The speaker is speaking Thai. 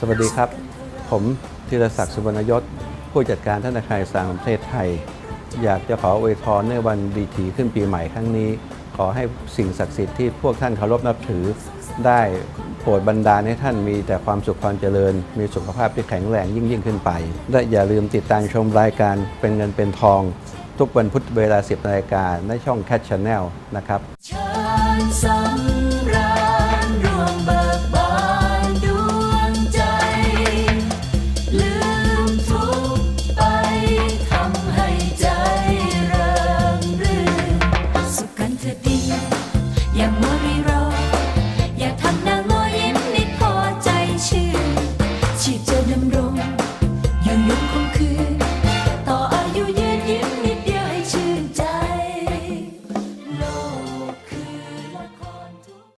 สวัสดีครับ ผมธีรศักดิ์สุวรรณยศ ผู้จัดการธนาคารสางประเทศไทย อยากจะขออวยพรในวันดีถีขึ้นปีใหม่ครั้งนี้ ขอให้สิ่งศักดิ์สิทธิ์ที่พวกท่านเคารพนับถือ ได้โปรดบันดาลให้ท่านมีแต่ความสุขความเจริญ มีสุขภาพที่แข็งแรงยิ่งยิ่งขึ้นไป และอย่าลืมติดตามชมรายการเป็นเงินเป็นทอง ทุกวันพุธเวลา 10นาฬิกาในช่อง Cat Channel นะครับ อย่างมัวรีรอ